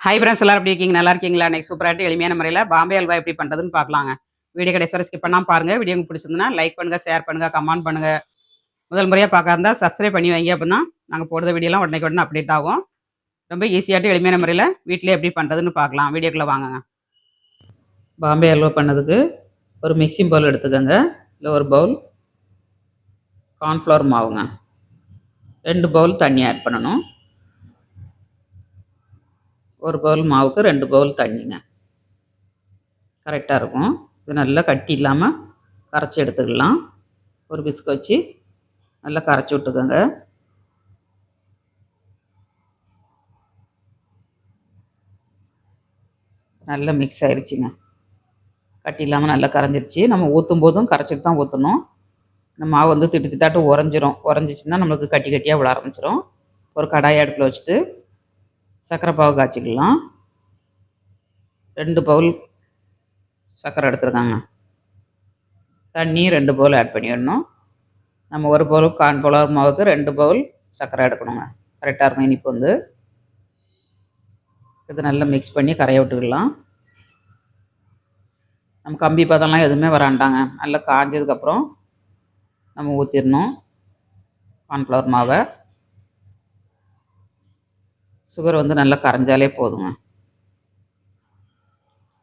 Hi friends எல்லாரும் எப்படி இருக்கீங்க? நல்லா இருக்கீங்களா? இன்னைக்கு சூப்பராகிட்டு எளிமையான முறையில் பாம்பே அல்வா எப்படி பண்ணுறதுன்னு பார்க்கலாங்க. வீடியோ கடைசி வரை ஸ்கிப் பண்ணால் பாருங்கள் வீடியோ உங்களுக்கு லைக் பண்ணுங்கள் ஷேர் பண்ணுங்கள் கமெண்ட் பண்ணுங்கள் முதல் முறையாக பார்க்காருந்தா சப்ஸ்கிரைப் பண்ணி வைங்க அப்படின்னா நாங்கள் போடுற வீடியோலாம் உடனே உடனே அப்டேட் ஆகும். ரொம்ப ஈஸியாகிட்டு எளிமையான முறையில் வீட்டிலே எப்படி பண்ணுறதுன்னு பார்க்கலாம். வீடியோக்குள்ளே வாங்குங்க. பாம்பே அல்வா பண்ணதுக்கு ஒரு மிக்சிங் பவுல் எடுத்துக்கோங்க. இல்லை ஒரு பவுல் கார்ன்ஃப்ளவர் மாவுங்க. ரெண்டு பவுல் தண்ணி ஆட் பண்ணணும். ஒரு பவுல் மாவுக்கு ரெண்டு பவுல் தண்ணிங்க. கரெக்டாக இருக்கும். இது நல்லா கட்டி இல்லாமல் கரைச்சி எடுத்துக்கலாம். ஒரு பிஸ்க் வச்சு நல்லா கரைச்சி விட்டுக்கோங்க. நல்லா மிக்ஸ் ஆயிடுச்சுங்க கட்டி இல்லாமல் நல்லா கரைஞ்சிருச்சு. நம்ம ஊற்றும் போதும் கரைச்சிட்டு தான் ஊற்றணும் இந்த மாவு வந்து திட்டு திட்டாட்டு உறைஞ்சிரும். உறைஞ்சிச்சின்னா நம்மளுக்கு கட்டி கட்டியாக விழ ஆரம்பிச்சிடும் ஒரு கடாய் அடுப்பில் வச்சுட்டு சர்க்கரை பாவு காய்ச்சிக்கலாம். ரெண்டு பவுல் சர்க்கரை எடுத்துருக்காங்க. தண்ணி ரெண்டு பவுல் ஆட் பண்ணிடணும். நம்ம ஒரு பவுல் கார்ன்ஃப்ளவர் மாவுக்கு ரெண்டு பவுல் சர்க்கரை எடுக்கணுங்க. கரெக்டாக இருக்கும் இனிப்பு வந்து. இது நல்லா மிக்ஸ் பண்ணி கரைய விட்டுக்கலாம். நம்ம கம்பி பதம்லாம் எதுவுமே வராண்டாங்க. நல்லா காஞ்சதுக்கப்புறம் நம்ம ஊற்றிடணும் கார்ன்ஃப்ளவர் மாவை. சுகர் வந்து நல்லா கரைஞ்சாலே போதுங்க.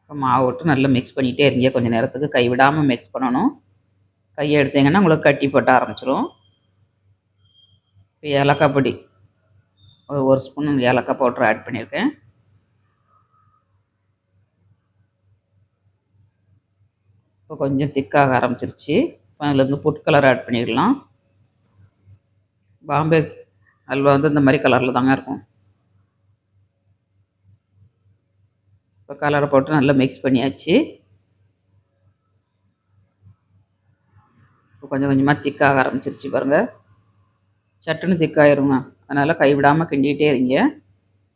இப்போ மாவு விட்டு நல்லா மிக்ஸ் பண்ணிகிட்டே இருங்க. கொஞ்சம் நேரத்துக்கு கைவிடாமல் மிக்ஸ் பண்ணணும். கையை எடுத்தீங்கன்னா உங்களுக்கு கட்டி போட்ட ஆரம்பிச்சிரும். இப்போ ஏலக்காய் பொடி. ஒரு ஒரு ஸ்பூன் ஏலக்காய் பவுட்ரு ஆட் பண்ணியிருக்கேன். இப்போ கொஞ்சம் திக்காக ஆரம்பிச்சிருச்சு. இப்போ அதுலேருந்து ஃபுட் கலர் ஆட் பண்ணிடலாம். பாம்பே அல்வா வந்து இந்த மாதிரி கலரில் தாங்க இருக்கும். இப்போ கலரை போட்டு நல்லா மிக்ஸ் பண்ணியாச்சு. இப்போ கொஞ்சம் கொஞ்சமாக திக்காக ஆரம்பிச்சிருச்சு பாருங்கள் சட்டுன்னு திக்காயிருங்க அதனால் கைவிடாமல் கிண்டிகிட்டே இருங்க.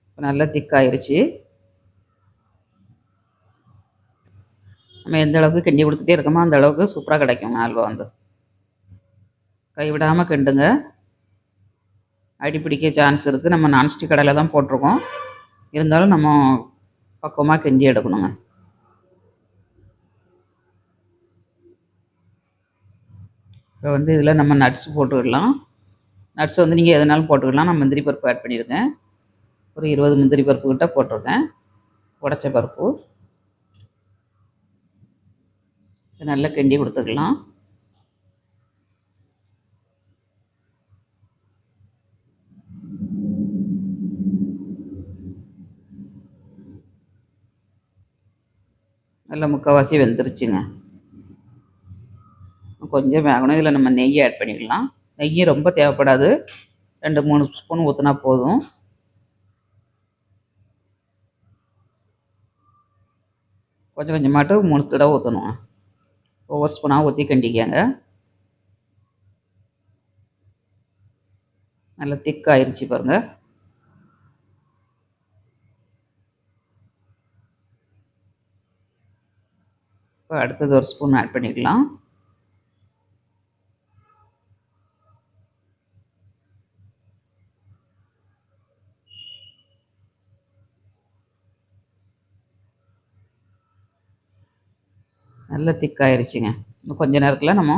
இப்போ நல்லா திக்காயிருச்சு நம்ம எந்த அளவுக்கு கிண்டி கொடுத்துட்டே இருக்கோமோ அந்த அளவுக்கு சூப்பராக கிடைக்குங்க அல்வா வந்து. கைவிடாமல் கிண்டுங்க. அடி பிடிக்க சான்ஸ் இருக்குது நம்ம நான்ஸ்டிக் கடையில் தான் போட்டிருக்கோம். இருந்தாலும் நம்ம பக்குவமாக கெஞ்சி எடுக்கணுங்க. இப்போ வந்து இதில் நம்ம நட்ஸ் போட்டுக்கலாம் நட்ஸ் வந்து நீங்கள் எதுனாலும் போட்டுக்கலாம் நான் முந்திரி பருப்பு ஆட் பண்ணியிருக்கேன். ஒரு இருபது முந்திரி பருப்பு கிட்ட போட்டிருக்கேன். உடச்ச பருப்பு. நல்லா கிண்டி கொடுத்துக்கலாம். நல்லா முக்கால்வாசி வெந்துருச்சுங்க. கொஞ்சம் வேகணும். இதில் நம்ம நெய் ஆட் பண்ணிக்கலாம். நெய் ரொம்ப தேவைப்படாது. ரெண்டு மூணு ஸ்பூன் ஊற்றினா போதும். கொஞ்சம் கொஞ்சமாட்டு மூணு தடவை ஊற்றணும் ஒவ்வொரு ஸ்பூனாக ஊற்றி கண்டிக்கங்க. நல்லா திக்காயிருச்சு பாருங்கள் இப்போ அடுத்தது ஒரு ஸ்பூன் ஆட் பண்ணிக்கலாம். நல்லா திக்காயிருச்சுங்க இன்னும் கொஞ்ச நேரத்தில் நம்ம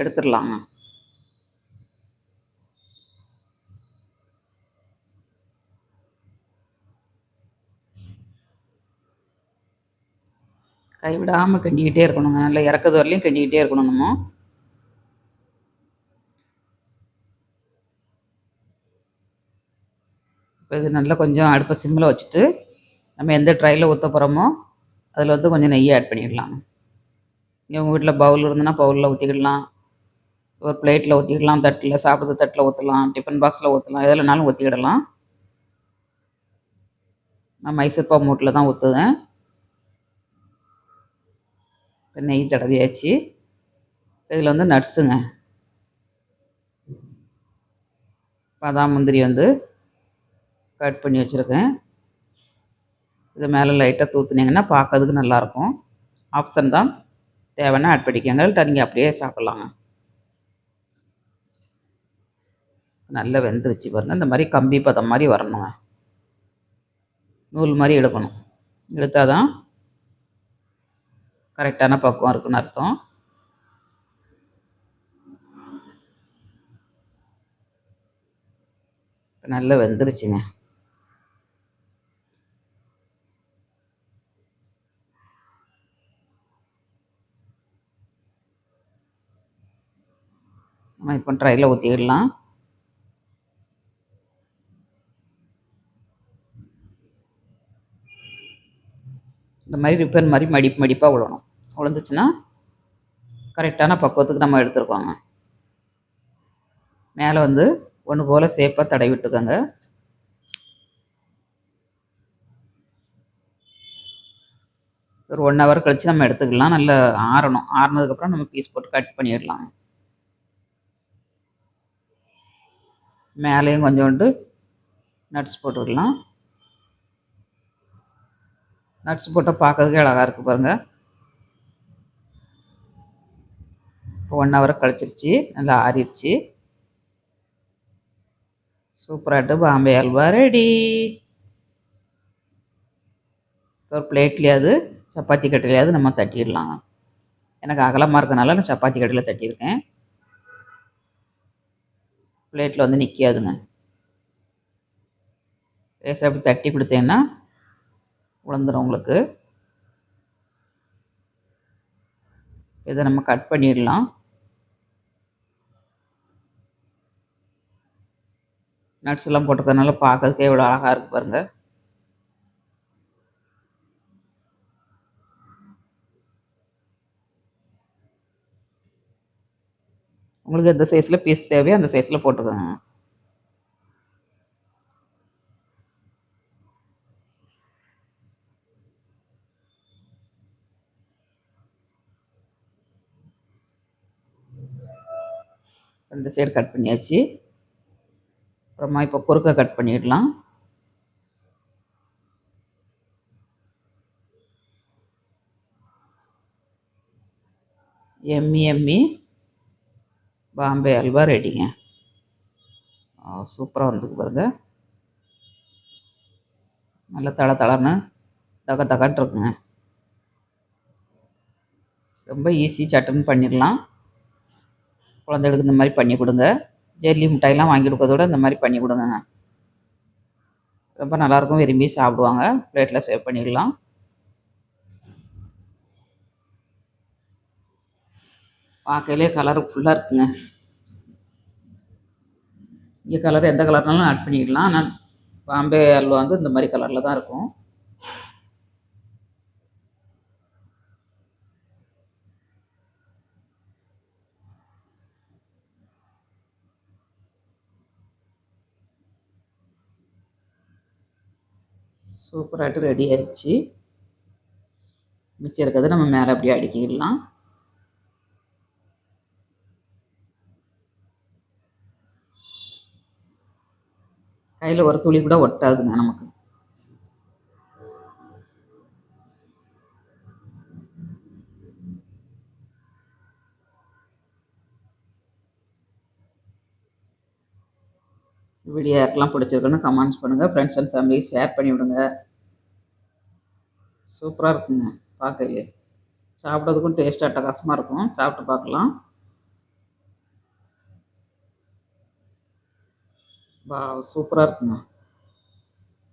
எடுத்துடலாங்க. கைவிடாமல் கிண்டிக்கிட்டே இருக்கணுங்க. நல்லா இறக்குது வரலையும் கிண்டிக்கிட்டே இருக்கணும் நம்ம. இப்போ இது நல்லா கொஞ்சம் அடுப்பை சிம்மில் வச்சுட்டு நம்ம எந்த ட்ரையில் ஊற்ற போகிறோமோ அதில் வந்து கொஞ்சம் நெய் ஆட் பண்ணிடலாம். உங்கள் வீட்டில் பவுல் இருந்ததுன்னா பவுலில் ஊற்றிக்கிடலாம் ஒரு பிளேட்டில் ஊற்றிக்கிடலாம் தட்டில் சாப்பிட்றது தட்டில் ஊற்றலாம் டிஃபன் பாக்ஸில் ஊற்றலாம் எதுலனாலும் ஊற்றிக்கிடலாம் நான் மைசூர் பாவு மூட்டில் தான் ஊற்றுவேன் இப்போ நெய் தடவியாச்சு. இதில் வந்து நட்ஸுங்க. பாதாம் முந்திரி வந்து கட் பண்ணி வச்சுருக்கேன். இது மேலே லைட்டாக தூத்துனீங்கன்னா பார்க்கறதுக்கு நல்லாயிருக்கும். ஆப்ஷன் தான். தேவைன்னா ஆட் பண்ணிக்கோங்க. நீங்கள் அப்படியே சாப்பிட்லாங்க. நல்லா வெந்துருச்சு பாருங்கள் இந்த மாதிரி கம்பி பதம் மாதிரி வரணுங்க. நூல் மாதிரி எடுக்கணும். எடுத்தால் தான் கரெக்டான பக்குவம் இருக்குன்னு அர்த்தம். நல்லா வெந்துருச்சுங்க. நம்ம இப்போ ட்ரையில் ஊற்றிடலாம் இந்த மாதிரி ரிப்பன் மாதிரி மடிப்பு மடிப்பாக விழணும் விழுந்துச்சுன்னா கரெக்டான பக்குவத்துக்கு நம்ம எடுத்துருக்கோங்க. மேலே வந்து ஒன்று போல் சேஃபாக தடவி விட்டுக்கோங்க. ஒரு ஒன் ஹவர் கழித்து நம்ம எடுத்துக்கலாம். நல்லா ஆறணும். ஆறுனதுக்கப்புறம் நம்ம பீஸ் போட்டு கட் பண்ணிடலாம். மேலேயும் கொஞ்சோண்டு நட்ஸ் போட்டுக்கலாம். நட்ஸ் போட்டால் பார்க்கறதுக்கே அழகாக இருக்குது பாருங்கள் இப்போ ஒன் ஹவர் கழிச்சிருச்சு. நல்லா ஆறிடுச்சு. சூப்பராகிட்டு பாம்பே அல்வா ரெடி ஒரு பிளேட்லேயாவது சப்பாத்தி கட்டையிலையாவது நம்ம தட்டிடலாம். எனக்கு அகலமாக இருக்கனால நான் சப்பாத்தி கட்டையில் தட்டியிருக்கேன். பிளேட்டில் வந்து நிற்காதுங்க லேசாக அப்படி தட்டி கொடுத்தேன்னா உழந்துடும் உங்களுக்கு. இதை நம்ம கட் பண்ணிடலாம். நட்ஸ் எல்லாம் போட்டுக்கிறதுனால பார்க்கறதுக்கே இவ்வளோ அழகாக இருக்கு பாருங்கள் உங்களுக்கு எந்த சைஸில் பீஸ் தேவையோ அந்த சைஸில் போட்டுக்கோங்க. இந்த சைடு கட் பண்ணியாச்சு. அப்புறமா இப்போ குறுக்க கட் பண்ணிடலாம். எம்மி எம்மி. பாம்பே அல்வா ரெடிங்க சூப்பராக வந்துருக்கு பாருங்க. நல்லா தள தளன்னு தக தகட்டு இருக்குங்க. ரொம்ப ஈஸி சட்டுன்னு பண்ணிடலாம். குழந்தைகளுக்கு இந்த மாதிரி பண்ணி கொடுங்க. ஜெல்லி மிட்டாயெல்லாம் வாங்கி கொடுக்கறதோட இந்த மாதிரி பண்ணி கொடுங்கங்க. ரொம்ப நல்லாயிருக்கும் விரும்பி சாப்பிடுவாங்க. பிளேட்டில் சேவ் பண்ணிடலாம். பார்க்கலே கலர் ஃபுல்லாக இருக்குங்க. இங்கே கலர் எந்த கலர்னாலும் ஆட் பண்ணிடலாம். ஆனால் பாம்பே அல்வா வந்து இந்த மாதிரி கலரில் தான் இருக்கும். சூப்பராகிட்டு ரெடி ஆயிடுச்சு மிச்சம் இருக்கிறத நம்ம மேலே அப்படியே அடுக்கிடலாம். கையில் ஒரு துளி கூட ஒட்டாதுங்க நமக்கு. வீடியோ யாருக்கெல்லாம் பிடிச்சிருக்குன்னு கமெண்ட்ஸ் பண்ணுங்கள் ஃப்ரெண்ட்ஸ் அண்ட் ஃபேமிலி ஷேர் பண்ணிவிடுங்க. சூப்பராக இருக்குங்க. பார்க்கலையே சாப்பிட்றதுக்கும் டேஸ்ட் அட்டகாசமாக இருக்கும். சாப்பிட்டு பார்க்கலாம். பா சூப்பராக இருக்குங்க.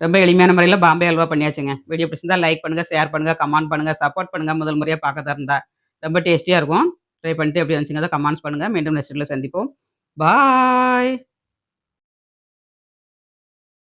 ரொம்ப எளிமையான முறையில் பாம்பே அல்வா பண்ணியாச்சுங்க. வீடியோ பிடிச்சிருந்தா லைக் பண்ணுங்கள் ஷேர் பண்ணுங்கள் கமெண்ட் பண்ணுங்கள் சப்போர்ட் பண்ணுங்கள் முதல் முறையாக பார்க்க தந்தா ரொம்ப டேஸ்டியாக இருக்கும். ட்ரை பண்ணிட்டு எப்படி வந்துச்சுங்க கமெண்ட்ஸ் பண்ணுங்கள் மீண்டும் நெக்ஸ்ட் சந்திப்போம். பாய்